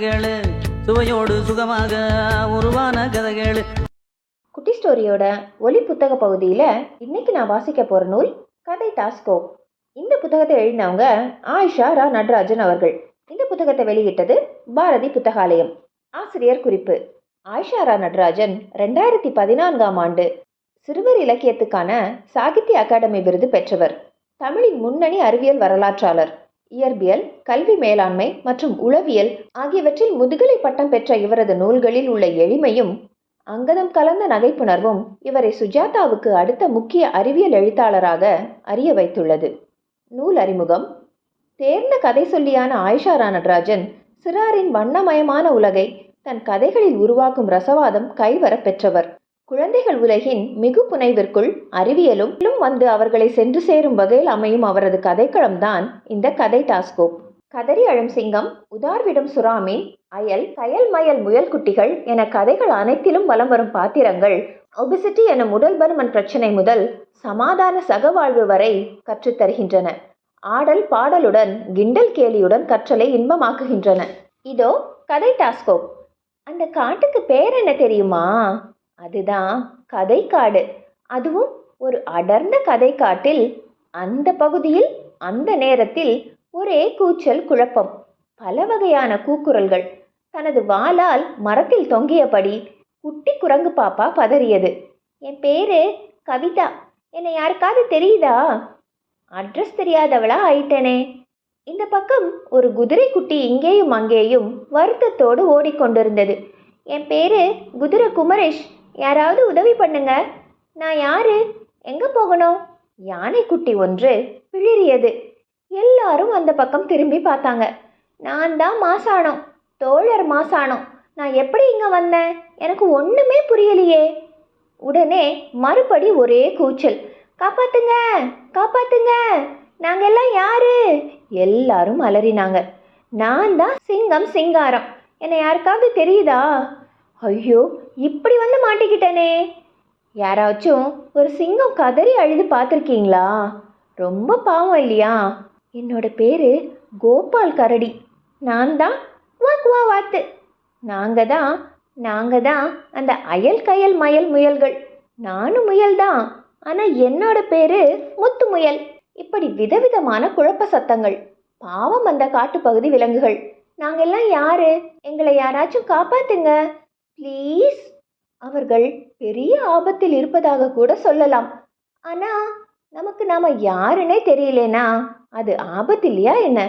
கதைகள் சுவையோடு சுகமாக உருவான கதைகள். குட்டி ஸ்டோரியோட ஒலி புத்தக பகுதியில் இன்னைக்கு நான் வாசிக்க போகிற நூல் கதை டாஸ்கோ. இந்த புத்தகத்தை எழுதினவங்க ஆயிஷா ரா நடராஜன் அவர்கள். இந்த புத்தகத்தை வெளியிட்டது பாரதி புத்தகாலயம். ஆசிரியர் குறிப்பு ஆயிஷா ரா நடராஜன் ரெண்டாயிரத்தி பதினான்காம் ஆண்டு சிறுவர் இலக்கியத்துக்கான சாகித்ய அகாடமி விருது பெற்றவர். தமிழின் முன்னணி அறிவியல் வரலாற்றாளர். இயற்பியல் கல்வி மேலாண்மை மற்றும் உளவியல் ஆகியவற்றில் முதுகலை பட்டம் பெற்ற இவரது நூல்களில் உள்ள எளிமையும் அங்கதம் கலந்த நகைப்புணர்வும் இவரை சுஜாதாவுக்கு அடுத்த முக்கிய அறிவியல் எழுத்தாளராக அறிய வைத்துள்ளது. நூல் அறிமுகம். தேர்ந்த கதை சொல்லியான ஆயிஷா ரா சிறாரின் வண்ணமயமான உலகை தன் கதைகளில் உருவாக்கும் ரசவாதம் கைவர பெற்றவர். குழந்தைகள் உலகின் மிகு புனைவிற்குள் அறிவியலும் வந்து அவர்களை சென்று சேரும் வகையில் அமையும் அவரது கதைக்களம்தான் இந்த கதை டாஸ்கோப். கதறி அழும் சிங்கம் உதார்விடும் சுறாமி அயல் கயல் மயல் முயல் குட்டிகள் என கதைகள் அனைத்திலும் வலம் வரும் பாத்திரங்கள் ஒபிசிட்டி எனும் உடல் பருமன் பிரச்சனை முதல் சமாதான சகவாழ்வு வரை கற்றுத்தருகின்றன ஆடல் பாடலுடன் கிண்டல் கேலியுடன் கற்றலை இன்பமாக்குகின்றன. இதோ கதை டாஸ்கோப். அந்த காட்டுக்கு பேர் என்ன தெரியுமா? அதுதான் கதைக்காடு. அதுவும் ஒரு அடர்ந்த கதைக்காட்டில் அந்த பகுதியில் அந்த நேரத்தில் ஒரே கூச்சல் குழப்பம். பல வகையான கூக்குரல்கள். தனது வாளால் மரத்தில் தொங்கியபடி குட்டி குரங்கு பாப்பா பதறியது. என் பேரு கவிதா. என்னை யாருக்காவது தெரியுதா? அட்ரஸ் தெரியாதவளா ஆயிட்டேனே. இந்த பக்கம் ஒரு குதிரை குட்டி இங்கேயும் அங்கேயும் வருத்தத்தோடு ஓடிக்கொண்டிருந்தது. என் பேரு குதிரை குமரேஷ் யாராவது உதவி பண்ணுங்க. நான் யாரு? எங்க போகணும்? யானை குட்டி ஒன்று பிளிறியது எல்லாரும் அந்த பக்கம் திரும்பி பார்த்தாங்க. நான் தான் மாசாணம் தோழர் மாசாணம் நான் எப்படி இங்கே வந்தேன்? எனக்கு ஒன்றுமே புரியலையே. உடனே மறுபடி ஒரே கூச்சல். காப்பாத்துங்க காப்பாத்துங்க. நாங்க எல்லாம் யாரு? எல்லாரும் அலறினாங்க. நான் தான் சிங்கம் சிங்காரம். என்னை யாருக்காவது தெரியுதா? ஐயோ இப்படி வந்து மாட்டிக்கிட்டேனே. யாராச்சும் ஒரு சிங்கம் கதறி அழுது பார்த்துருக்கீங்களா? ரொம்ப பாவம் இல்லையா? என்னோட பேரு கோபால் கரடி. நான் தான் வாக்குவா வாத்து. நாங்கள் தான் நாங்கள் தான் அந்த அயல் கயல் மயல் முயல்கள். நானும் முயல் தான் ஆனால் என்னோட பேரு முத்து முயல். இப்படி விதவிதமான குழப்ப சத்தங்கள் பாவம் அந்த காட்டுப்பகுதி விலங்குகள். நாங்கெல்லாம் யாரு? எங்களை யாராச்சும் காப்பாத்துங்க. ப்ளீஸ். அவர்கள் பெரிய ஆபத்தில் இருப்பதாக கூட சொல்லலாம். ஆனா நமக்கு நாம யாருன்னே தெரியலேனா? அது ஆபத்து இல்லையா என்ன?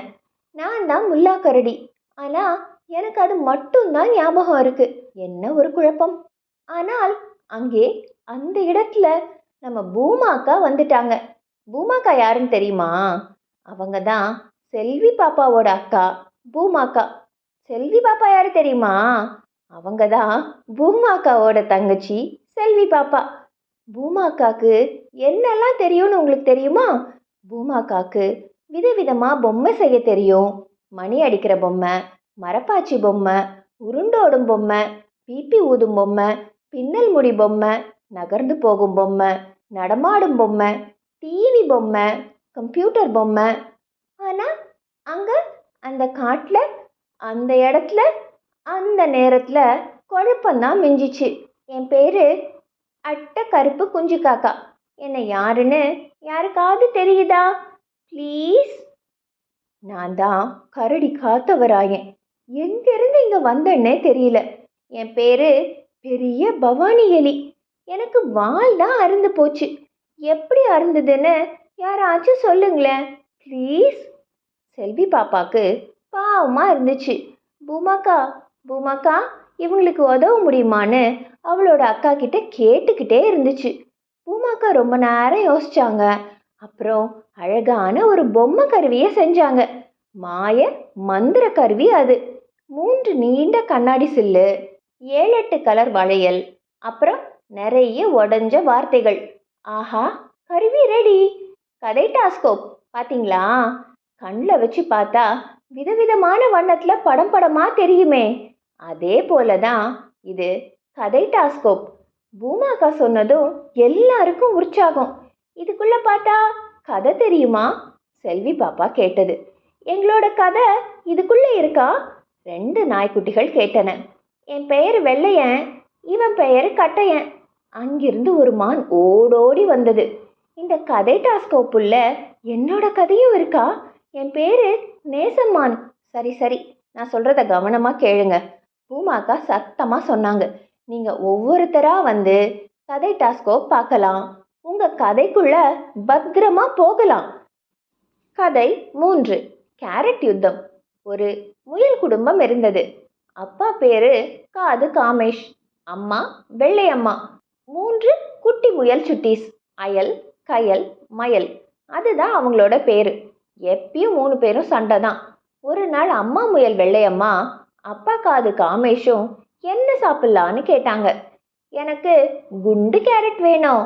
நான் தான் முல்லா கரடி. ஆனா எனக்கு அது மட்டும்தான் ஞாபகம் இருக்கு. என்ன ஒரு குழப்பம். ஆனால் அங்கே அந்த இடத்துல நம்ம பூமாக்கா வந்துட்டாங்க. பூமாக்கா யாருன்னு தெரியுமா? அவங்க தான் செல்வி பாப்பாவோட அக்கா பூமாக்கா செல்வி பாப்பா யாரு தெரியுமா? அவங்க தான் பூமாக்காவோட தங்கச்சி செல்வி பாப்பா. பூமாக்காக்கு என்னெல்லாம் தெரியும்னு உங்களுக்கு தெரியுமா? பூமாக்காக்கு விதவிதமாக பொம்மை செய்ய தெரியும். மணி அடிக்கிற பொம்மை மரப்பாச்சி பொம்மை உருண்டோடும் பொம்மை பிபி ஊதும் பொம்மை பின்னல் முடி பொம்மை நகர்ந்து போகும் பொம்மை நடமாடும் பொம்மை டிவி பொம்மை கம்ப்யூட்டர் பொம்மை. ஆனால் அங்கே அந்த காட்டில் அந்த இடத்துல அந்த நேரத்தில் குழப்பந்தான் மிஞ்சிச்சு. என் பேர் அட்ட கருப்பு குஞ்சு காக்கா என்னை யாருன்னு யாருக்காவது தெரியுதா? ப்ளீஸ். நான் தான் கரடி காத்தவராயன். எங்கேருந்து இங்கே வந்தேன்னே தெரியல. என் பேர் பெரிய பவானி எலி. எனக்கு வால் தான் அருந்து போச்சு. எப்படி அருந்ததுன்னு யாராச்சும் சொல்லுங்களேன். ப்ளீஸ். செல்வி பாப்பாக்கு பாவமாக இருந்துச்சு. பூமாக்கா பூமாக்கா இவங்களுக்கு உதவ முடியுமான்னு அவளோட அக்கா கிட்ட கேட்டுக்கிட்டே இருந்துச்சு. பூமாக்கா ரொம்ப நேரம் யோசிச்சாங்க. அப்புறம் அழகான ஒரு பொம்மை கருவியை செஞ்சாங்க. மாய மந்திர கருவி அது. மூன்று நீண்ட கண்ணாடி சில்லு ஏழு எட்டு கலர் வளையல் அப்புறம் நிறைய உடஞ்ச வார்த்தைகள். ஆஹா கருவி ரெடி கதை டாஸ்கோப் பார்த்தீங்களா கண்ணில் வச்சு பார்த்தா விதவிதமான வண்ணத்தில் படம் படமாக தெரியுமே. அதே போல தான் இது கதை டாஸ்கோப். பூமாக்கா சொன்னதும் எல்லாருக்கும் உற்சாகம். இதுக்குள்ள பார்த்தா கதை தெரியுமா? செல்வி பாப்பா கேட்டது. எங்களோட கதை இதுக்குள்ளே இருக்கா? ரெண்டு நாய்க்குட்டிகள் கேட்டன. என் பெயர் வெள்ளையன் இவன் பெயர் கட்டையன். அங்கிருந்து ஒரு மான் ஓடோடி வந்தது. இந்த கதை டாஸ்கோப்புள்ள என்னோட கதையும் இருக்கா? என் பேரு நேசம்மான். சரி சரி நான் சொல்றத கவனமா கேளுங்க. பூமாக்கா சத்தமாக சொன்னாங்க. நீங்கள் ஒவ்வொருத்தரா வந்து கதை டாஸ்கோ பார்க்கலாம். உங்கள் கதைக்குள்ள பத்திரமா போகலாம். கதை மூன்று. கேரட் யுத்தம். ஒரு முயல் குடும்பம் இருந்தது. அப்பா பேரு காது காமேஷ். அம்மா வெள்ளையம்மா. மூன்று குட்டி முயல் சுட்டீஸ். அயல் கயல் மயல். அதுதான் அவங்களோட பேரு. எப்பயும் மூணு பேரும் சண்டை தான். ஒரு நாள் அம்மா முயல் வெள்ளையம்மா அப்பா காது காமேஷும் என்ன சாப்பிடலான்னு கேட்டாங்க. எனக்கு குண்டு கேரட் வேணும்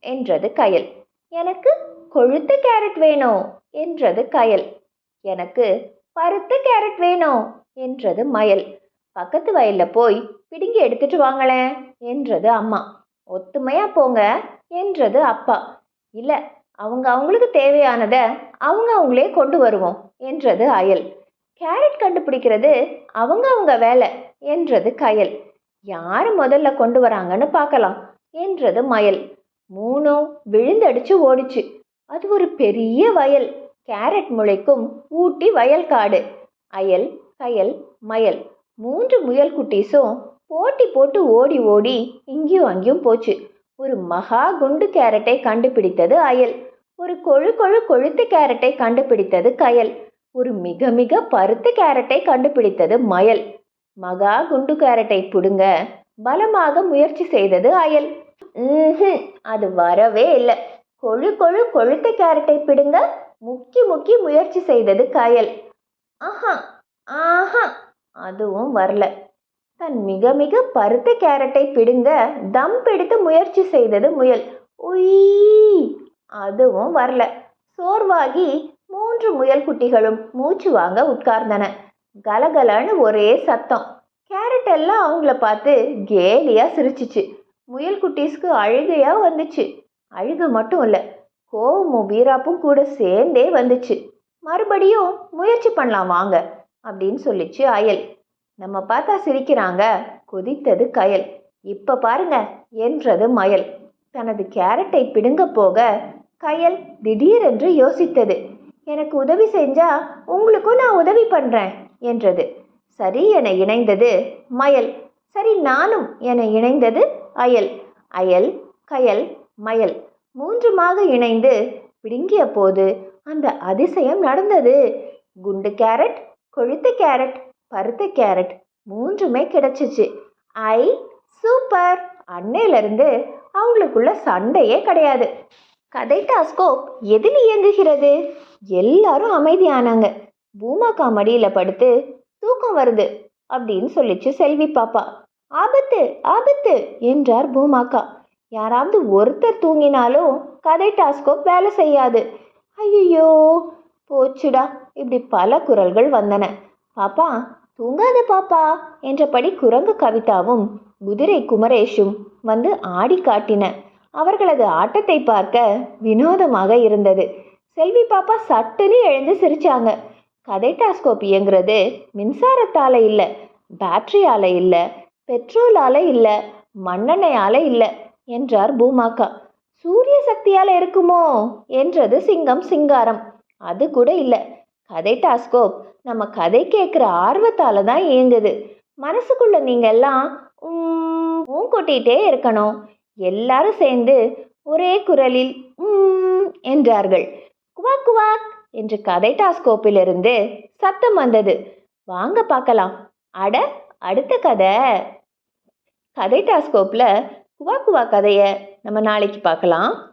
என்றது கயல். எனக்கு கொழுத்த கேரட் வேணும் என்றது கயல். எனக்கு பருத்த கேரட் வேணும் என்றது மயல். பக்கத்து வயல்ல போய் பிடுங்கி எடுத்துட்டு வாங்களேன் என்றது அம்மா. ஒத்துமையா போங்க என்றது அப்பா. இல்ல அவங்க அவங்களுக்கு தேவையானதை அவங்க அவங்களே கொண்டு வருவோம் என்றது அயல். கேரட் கண்டுபிடிக்கிறது அவங்க அவங்க வேலை என்றது கயல். யார் முதல்ல கொண்டு வராங்கன்னு பார்க்கலாம் என்றது மயல். மூணும் விழுந்தடிச்சு ஓடிச்சு. அது ஒரு பெரிய வயல். கேரட் முளைக்கும் ஊட்டி வயல் காடு. அயல் கயல் மயல். மூன்று முயல் குட்டீஸும் போட்டி போட்டு ஓடி ஓடி இங்கேயும் அங்கேயும் போச்சு. ஒரு மகா குண்டு கேரட்டை கண்டுபிடித்தது அயல். ஒரு கொழு கொழு கொழுத்து கேரட்டை கண்டுபிடித்தது கயல். ஒரு மிக மிக பருத்த கேரட்டை கண்டுபிடித்தது மயல். மகா குண்டு கேரட்டை பிடுங்க. பலமாக முயற்சி செய்தது அயல். அது வரவே இல்லை. கொழு கொழு கொழுத்த கேரட்டை பிடுங்க முக்கி முக்கி முயற்சி செய்தது கயல். ஆஹா ஆஹா அதுவும் வரல. தன் மிக மிக பருத்த கேரட்டை பிடுங்க தம் பிடித்து முயற்சி செய்தது முயல். உய் அதுவும் வரல. சோர்வாகி மூன்று முயல் குட்டிகளும் மூச்சு வாங்க உட்கார்ந்தன. கலகலன்னு ஒரே சத்தம். கேரட் எல்லாம் அவங்கள பார்த்து கேலியா சிரிச்சிச்சு. முயல் குட்டீஸ்க்கு அழுகையா வந்துச்சு. அழுகை மட்டும் இல்லை கோவமும் வீராப்பும் கூட சேர்ந்தே வந்துச்சு. மறுபடியும் முயற்சி பண்ணலாம் வாங்க அப்படின்னு சொல்லிச்சு அயல். நம்ம பார்த்தா சிரிக்கிறாங்க கொதித்தது கயல். இப்ப பாருங்க என்றது மயல். தனது கேரட்டை பிடுங்க போக கயல் திடீரென்று யோசித்தது. எனக்கு உதவி செஞ்சா உங்களுக்கும் நான் உதவி பண்றேன் என்றது. சரி என இணைந்தது மயல். சரி நானும் என இணைந்தது அயல். அயல் கயல் மயல் மூன்றுமாக இணைந்து பிடுங்கிய போது அந்த அதிசயம் நடந்தது. குண்டு கேரட் கொழுத்த கேரட் பருத்த கேரட் மூன்றுமே கிடைச்சிச்சு. ஐ சூப்பர்! அன்னையிலிருந்து அவங்களுக்குள்ள சண்டையே கிடையாது. கதை டாஸ்கோப் எதில் இயங்குகிறது? எல்லாரும் அமைதியானாங்க. பூமாக்கா மடியில் படுத்து தூக்கம் வருது அப்படின்னு சொல்லிச்சு செல்வி பாப்பா. ஆபத்து ஆபத்து என்றார் பூமாக்கா. யாராவது ஒருத்தர் தூங்கினாலும் கதை டாஸ்கோப் வேலை செய்யாது. ஐயோ போச்சுடா இப்படி பல குரல்கள் வந்தன. பாப்பா தூங்காத பாப்பா என்றபடி குரங்கு கவிதாவும் குதிரை குமரேஷும் வந்து ஆடி காட்டின. அவர்களது ஆட்டத்தை பார்க்க வினோதமாக இருந்தது. செல்வி பாப்பா சட்டுன்னு எழுந்து சிரிச்சாங்க. கதை டாஸ்கோப் இயங்குறது மின்சாரத்தால இல்லை பேட்டரியால இல்லை பெட்ரோலால இல்லை மண்ணெண்ணையால இல்லை என்றார் பூமாக்கா. சூரிய சக்தியால இருக்குமோ என்றது சிங்கம் சிங்காரம். அது கூட இல்லை. கதை டாஸ்கோப் நம்ம கதை கேட்குற ஆர்வத்தால தான் இயங்குது. மனசுக்குள்ள நீங்க எல்லாம் உம், ஊன் கொட்டிகிட்டே இருக்கணும். எல்லாரும் சேர்ந்து ஒரே குரலில் உம் என்றார்கள். குவாக் குவாக் என்று கதை டாஸ்கோப்பிலிருந்து சத்தம் வந்தது. வாங்க பார்க்கலாம். அட அடுத்த கதை. கதை டாஸ்கோப்பில் குவா குவா கதையை நம்ம நாளைக்கு பார்க்கலாம்.